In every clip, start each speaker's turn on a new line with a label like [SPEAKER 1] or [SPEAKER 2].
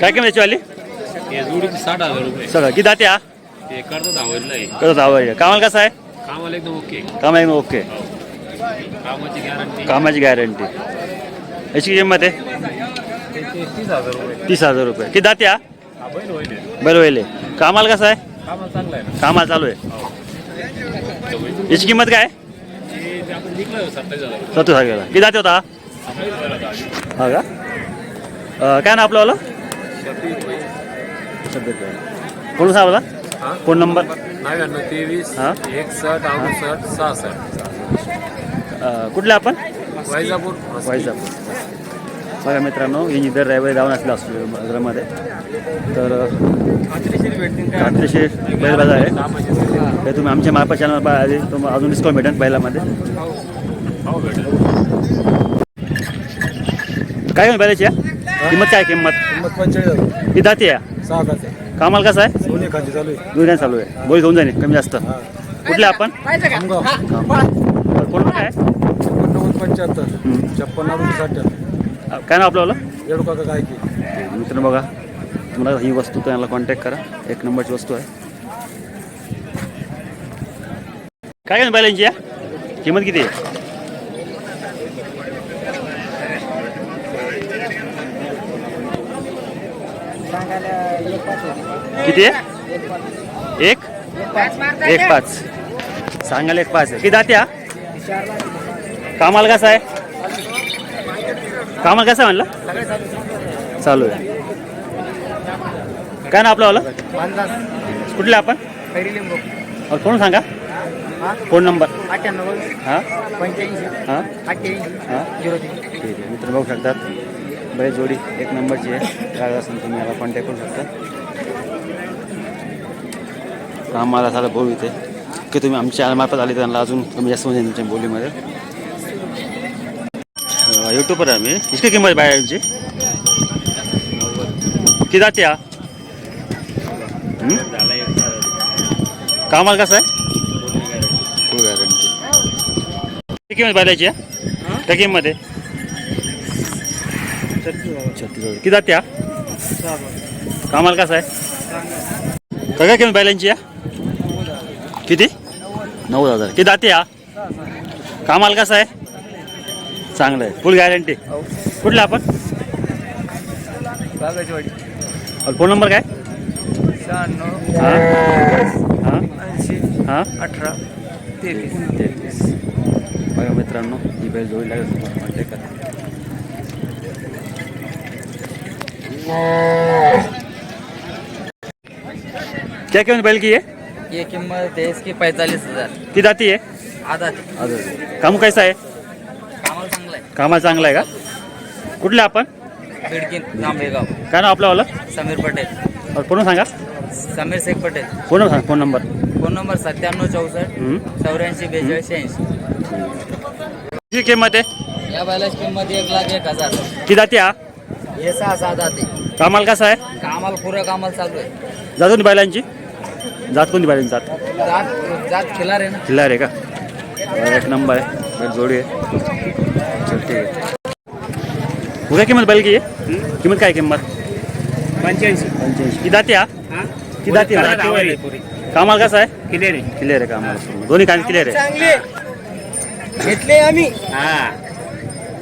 [SPEAKER 1] काय किंमत याची वाली
[SPEAKER 2] हे साठ हजार रुपये.
[SPEAKER 1] सगळं किती दाते हा?
[SPEAKER 2] ते करतात आवडलं आहे.
[SPEAKER 1] आवड कामाला कसं आहे?
[SPEAKER 2] कामाला एकदम ओके.
[SPEAKER 1] कामा एकदम ओके.
[SPEAKER 2] कामाची गॅरंटी.
[SPEAKER 1] कामाची गॅरंटी. याची किंमत आहे?
[SPEAKER 2] तीस हजार रुपये.
[SPEAKER 1] तीस हजार रुपये. किती दाते हा?
[SPEAKER 2] हा बैल होईल.
[SPEAKER 1] बरं होईल. कामाला कसं आहे?
[SPEAKER 2] कामाला चांगला आहे. ना
[SPEAKER 1] कामाला चालू आहे. याची किंमत काय? आहे?
[SPEAKER 2] ते ते आपण निघलं सत्तावीस हजार रुपये.
[SPEAKER 1] सत्तर हजार किती दाते होता हा?
[SPEAKER 2] हा.
[SPEAKER 1] हा का? अं, काय ना आपलं कोण सांगा मला
[SPEAKER 2] हा?
[SPEAKER 1] Phone number?
[SPEAKER 2] नव्याण्णव तेवीस
[SPEAKER 1] हा?
[SPEAKER 2] एकसष्ट अडुसष्ट सहासष्ट.
[SPEAKER 1] कुठले आपण?
[SPEAKER 2] वैजापूर.
[SPEAKER 1] वायजापूर बघा मित्रांनो ही दर रविवारी जाऊन असला असतो बाजारामध्ये तर खात्रीशीर बैल बाजार आहे. ते तुम्ही आमच्या मापा चॅनल आधी तुम्हाला अजून डिस्काउंट भेटेल बैलामध्ये.
[SPEAKER 2] हो भेटेल.
[SPEAKER 1] काय किंमत बैलाची? किंमत काय किंमत?
[SPEAKER 3] किंमत पंचेचाळीस हजार.
[SPEAKER 1] ही दाती आहे?
[SPEAKER 3] सहा तास
[SPEAKER 1] कामाला कसं आहे?
[SPEAKER 3] सोने खाली चालू आहे.
[SPEAKER 1] दोन्ही चालू आहे. बोली होऊन जाईल कमी जास्त. कुठले आपण?
[SPEAKER 3] खामगाव
[SPEAKER 1] कोण काय
[SPEAKER 3] एकोणनव्वद पंच्याहत्तर. छप्पन्न अठ्ठ्याहत्तर
[SPEAKER 1] काय नाव आपलं
[SPEAKER 3] येडू काका काय की
[SPEAKER 1] मित्रांनो बघा तुम्हाला ही वस्तू त्यांना कॉन्टॅक्ट करा. एक नंबरची वस्तू आहे. काय काय बैलांची या किंमत किती आहे? किती आहे? एक? एक पाच. सांगायला एक पाच किती दात्या कामाला कसं आहे? कामाला कसं म्हणलं? चालू आहे. काय ना आपलं वाला? कुठले आपण? और कोण सांगा? Phone number.
[SPEAKER 3] अठ्ठ्याण्णव
[SPEAKER 1] हां?
[SPEAKER 3] पंच्याऐंशी
[SPEAKER 1] हां?
[SPEAKER 3] अठ्ठ्याऐंशी
[SPEAKER 1] हां? ठीक आहे मित्र बघू शकतात. बरेच जोडी एक नंबरची आहे. काय असेल तुम्ही याला कॉन्टॅक्ट करू शकता. कामाला झालं भाऊ इथे. की तुम्ही आमच्या मार्फत आले त्यांना अजून कमी जास्त म्हणजे तुमच्या बोलीमध्ये. यूट्यूबवर आहे मी. इतकी किंमत बाहेरची किती जाते हा? कामाला कसं आहे? फुल गॅरंटी किंमत बायलाची आहे त्या किंमत आहे? छत्तीस हजार. किती जाते हा? कामाला कसं आहे? काय किंमत बायलांची आहे किती? नव्वद हजार. किती जाते हा? कामाला कसं आहे? चांगलं आहे. फुल गॅरंटी कुठलं आपण? फोन नंबर काय?
[SPEAKER 3] शहाण्णव
[SPEAKER 1] हां? हां?
[SPEAKER 3] ऐंशी
[SPEAKER 1] हां?
[SPEAKER 3] अठरा तेवीस.
[SPEAKER 1] बघा मित्रांनो ही बैल जोडी लागेल तुम्हाला. कॉन्टॅक्ट करा क्या क्या बैल की है?
[SPEAKER 3] ये कीमत है इसकी पैंतालीस हजार।
[SPEAKER 1] किती जाती है?
[SPEAKER 3] आधा।
[SPEAKER 1] काम कैसा आहे
[SPEAKER 3] कामाला चांगला आहे।
[SPEAKER 1] कामाला चांगला आहे का? कुठले आपण?
[SPEAKER 3] बिडकीन नांबेगाव
[SPEAKER 1] काय नाव आपलं वाला?
[SPEAKER 3] समीर पटेल।
[SPEAKER 1] और कोण सांगा।
[SPEAKER 3] समीर शेख पटेल।
[SPEAKER 1] फोन सांग फोन नंबर।
[SPEAKER 3] फोन नंबर सत्त्याण्णव चौसष्ट
[SPEAKER 1] हम्म.
[SPEAKER 3] चौऱ्याऐंशी बेचाळीस ऐंशी
[SPEAKER 1] किती किंमत आहे?
[SPEAKER 3] या बैलाची किंमत एक लाख एक हजार।
[SPEAKER 1] किती जाते हा
[SPEAKER 3] हे सहा सहा जाते।
[SPEAKER 1] कामाला कसं आहे?
[SPEAKER 3] कामाला पुरं कामाला चालू आहे.
[SPEAKER 1] जात बैलांची? जात कोणती बैलांची जात?
[SPEAKER 3] जात जात खिलार आहे ना.
[SPEAKER 1] खिल्लार आहे का? बरं, एक नंबर आहे. बैल जोडी आहे. चल ठीक आहे. उद्या किंमत बैल की आहे? किंमत काय किंमत?
[SPEAKER 2] पंच्याऐंशी.
[SPEAKER 1] पंच्याऐंशी. जाते हा?
[SPEAKER 2] हा?
[SPEAKER 1] किती जाते हा?
[SPEAKER 2] पुरी.
[SPEAKER 1] कामाला कसं आहे?
[SPEAKER 2] Clear आहे.
[SPEAKER 1] क्लिअर आहे कामाला. दोन्ही काम क्लिअर आहे.
[SPEAKER 3] चांगले. घेतले आम्ही.
[SPEAKER 2] हा.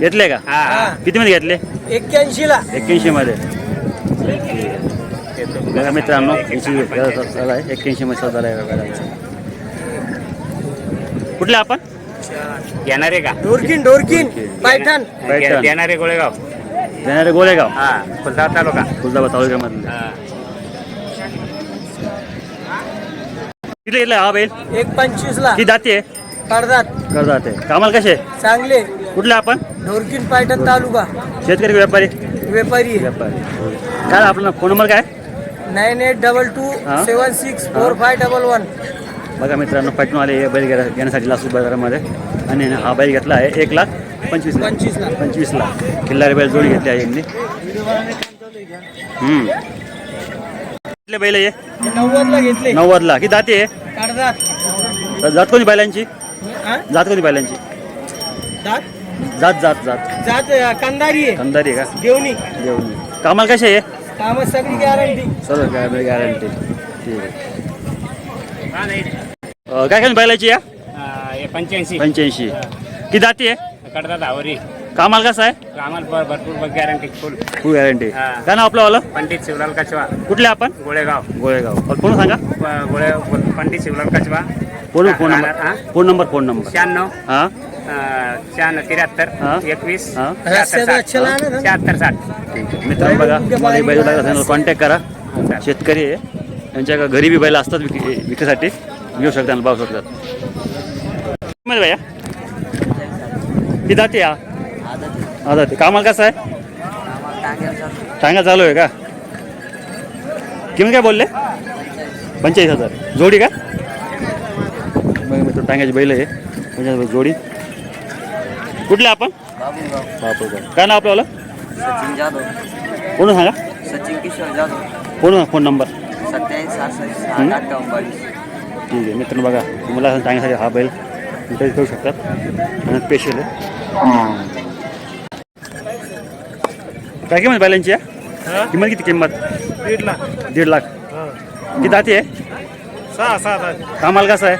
[SPEAKER 1] घेतले का?
[SPEAKER 2] हा.
[SPEAKER 1] किती मध्ये घेतले?
[SPEAKER 3] एक्क्याऐंशी ला
[SPEAKER 1] एक्क्याऐंशी मध्ये बघा मित्रांनो आहे. एक्क्याऐंशी मध्ये सौदा आहे बघा. कुठले आपण?
[SPEAKER 2] येणारे का?
[SPEAKER 3] डोरकीन डोरकीन. पैठण
[SPEAKER 1] पैठण.
[SPEAKER 2] येणारे गोळेगाव.
[SPEAKER 1] जाणारे गोलेगाव
[SPEAKER 2] हा फुलदार तालुका.
[SPEAKER 1] तुळजापूर तालुक्यामधले
[SPEAKER 2] हा.
[SPEAKER 1] किती हा बैल?
[SPEAKER 3] एक पंचवीस ला
[SPEAKER 1] किती जाते
[SPEAKER 3] कर्जात
[SPEAKER 1] करतात कामाला कसे?
[SPEAKER 3] चांगले.
[SPEAKER 1] कुठले आपण?
[SPEAKER 3] ढोरकीन पैठण तालुका.
[SPEAKER 1] शेतकरी व्यापारी.
[SPEAKER 3] व्यापारी.
[SPEAKER 1] व्यापारी. काय आपला फोन नंबर काय?
[SPEAKER 3] नाईन एट डबल टू
[SPEAKER 1] हा?
[SPEAKER 3] Seven six four five double one.
[SPEAKER 1] बघा मित्रांनो पटणवाले हे बैल घेण्या- घेण्यासाठी लासूर बाजारामध्ये. आणि हा बैल घेतला आहे एक लाख पंचवीस लाख.
[SPEAKER 3] पंचवीस ला
[SPEAKER 1] पंचवीस लाख. किल्लारी बैल जोडी घेतली आहे यांनी. हम्म. कुठले बैल आहे हे?
[SPEAKER 3] नव्वद ला घेतले.
[SPEAKER 1] नव्वदला. किती जाते जात कोणी बैलांची?
[SPEAKER 3] हा?
[SPEAKER 1] जात कोणी बैलांची?
[SPEAKER 3] जात
[SPEAKER 1] जात जात. जात
[SPEAKER 3] कंदारी आहे.
[SPEAKER 1] कंदारी आहे का?
[SPEAKER 3] देवणी.
[SPEAKER 1] देऊन कामाला कसे आहे?
[SPEAKER 3] कामात सगळी गॅरंटी
[SPEAKER 1] सर्व काय गॅरंटी ठीक आहे. अं, काय काय बैलाची या?
[SPEAKER 2] पंच्याऐंशी.
[SPEAKER 1] पंच्याऐंशी. किती जाती आहे?
[SPEAKER 2] कडदा दहावरी
[SPEAKER 1] कामाला कसं आहे?
[SPEAKER 2] आम्हाला भ- भरपूर गॅरंटी फुल
[SPEAKER 1] फुल गॅरंटी
[SPEAKER 2] हा.
[SPEAKER 1] काय नाव आपलं वालं?
[SPEAKER 2] पंडित शिवलाल कचवा
[SPEAKER 1] कुठले आपण?
[SPEAKER 2] गोळेगाव.
[SPEAKER 1] गोळेगाव. फोन सांगा?
[SPEAKER 2] प- गोळे पंडित शिवलाल कचवा
[SPEAKER 1] फोन फोन
[SPEAKER 2] हा?
[SPEAKER 1] Number phone number phone number
[SPEAKER 2] शहाण्णव.
[SPEAKER 1] हां.
[SPEAKER 2] त्र्याहत्तर
[SPEAKER 1] हा.
[SPEAKER 2] एकवीस
[SPEAKER 1] हा.
[SPEAKER 2] शहात्तर साठ.
[SPEAKER 1] ठीक आहे मित्रांनो बघा तुम्हाला बैल कॉन्टॅक्ट करा. शेतकरी आहे. त्यांच्या का घरी बी बैल असतात विक विक्रीसाठी. घेऊ शकता आणि पाहू शकतात. मध्ये भैया. ती जाते या हा जाते कामाला कसं आहे? टांगा चालू आहे का? किंमत काय बोलले? पंचेचाळीस हजार. जोडी का? बघा मित्र टांग्याची बैल आहे. पंचेचाळीस जोडी. कुठले आपण? बापरे काय नाव आपलं?
[SPEAKER 3] सचिन जाधव.
[SPEAKER 1] कोण सांगा?
[SPEAKER 3] Sachin Kishor Jadhav.
[SPEAKER 1] Phone phone number?
[SPEAKER 3] सत्याऐंशी सहासष्ट
[SPEAKER 1] हम्म.
[SPEAKER 3] आठ अठ्ठावन्न बावीस.
[SPEAKER 1] ठीक आहे मित्रांनो बघा तुम्हाला असं सांगण्यासाठी हा बैल विकत घेऊ शकतात. आणि स्पेशल आहे. काय किंमत बैलांची आहे किंमत किती किंमत?
[SPEAKER 2] दीड लाख.
[SPEAKER 1] दीड लाख. किती जाती आहे?
[SPEAKER 2] सहा सात
[SPEAKER 1] कामाला कसं आहे?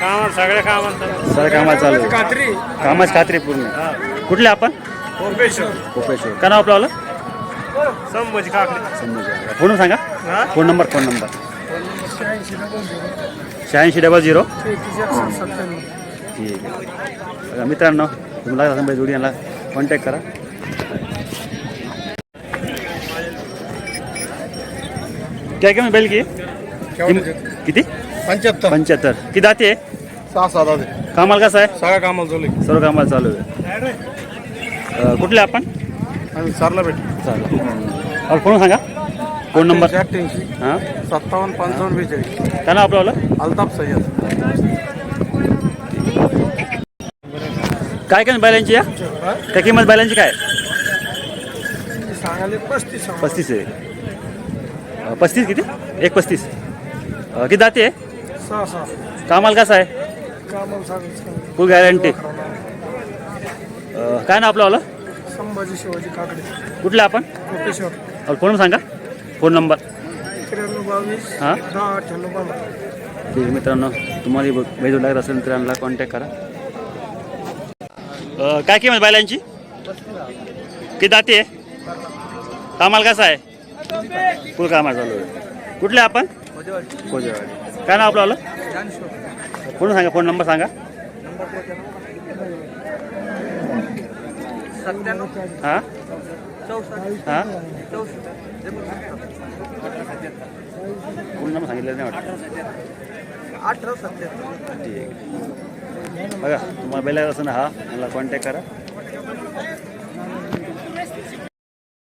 [SPEAKER 2] कामाला सगळ्या कामाला
[SPEAKER 1] सगळं कामाला चालू आहे.
[SPEAKER 2] खात्री
[SPEAKER 1] कामाची खात्री पूर्ण. कुठले आपण?
[SPEAKER 2] प्रोफेशन
[SPEAKER 1] कोपेश्वर. काय नाव आपलं आलं
[SPEAKER 2] संभाजी काकडे.
[SPEAKER 1] फोन सांगा. Phone number phone number. शहाऐंशी डबल झिरो. ठीक आहे. बघा मित्रांनो तुम्हाला असेल जोडी यांना कॉन्टॅक्ट करा. काय काय बैल की? किम- किती?
[SPEAKER 3] पंच्याहत्तर.
[SPEAKER 1] पंच्याहत्तर. किती दाते आहे?
[SPEAKER 3] सहा सात
[SPEAKER 1] कामाला कसं आहे?
[SPEAKER 3] सगळ्या कामाला चालू
[SPEAKER 1] सर्व कामाला चालू आहे. अं, कुठले आपण?
[SPEAKER 3] सरला भेट
[SPEAKER 1] अहो, फोन सांगा? Phone number?
[SPEAKER 3] अठ्ठ्याऐंशी
[SPEAKER 1] हां?
[SPEAKER 3] सत्तावन्न पंचावन्न बेचाळीस.
[SPEAKER 1] काय नाव आपलं? वालं?
[SPEAKER 3] अल्ताफ सय्यद.
[SPEAKER 1] काय काय बैलांची या? काय किंमत बैलांची काय?
[SPEAKER 3] सांगाले पस्तीस
[SPEAKER 1] पस्तीस आहे. अं, पस्तीस किती? एक पस्तीस. अं, किती आहे
[SPEAKER 3] सहा सहा.
[SPEAKER 1] कामाला कसं आहे?
[SPEAKER 3] कामाला सांगितलं
[SPEAKER 1] फुल गॅरंटी काय नाव आपलं वालं?
[SPEAKER 3] संभाजी शिवाजी काकडे.
[SPEAKER 1] कुठलं आपण?
[SPEAKER 3] कोपेश्वर.
[SPEAKER 1] फोन सांगा. Phone number.
[SPEAKER 3] त्र्याण्णव बावीस
[SPEAKER 1] हां?
[SPEAKER 3] दहा अठ्ठ्याण्णव बारा
[SPEAKER 1] ठीक आहे मित्रांनो तुम्हाला वेळ लागत असेल तर यांना कॉन्टॅक्ट करा. काय किंमत बैलांची? किती दाते आहे? कामाला कसं आहे? फुल कामाला चालू आहे. कुठले आपण? कोजेवाडी. काय नाव आपलं आलं फोन सांगा? फोन नंबर सांगा? हां? हां? फोन नंबर सांगितलं नाही वाटतं?
[SPEAKER 3] अठरा
[SPEAKER 1] ठीक बघा तुम्हाला बैल असेल ना हा मला कॉन्टॅक्ट करा.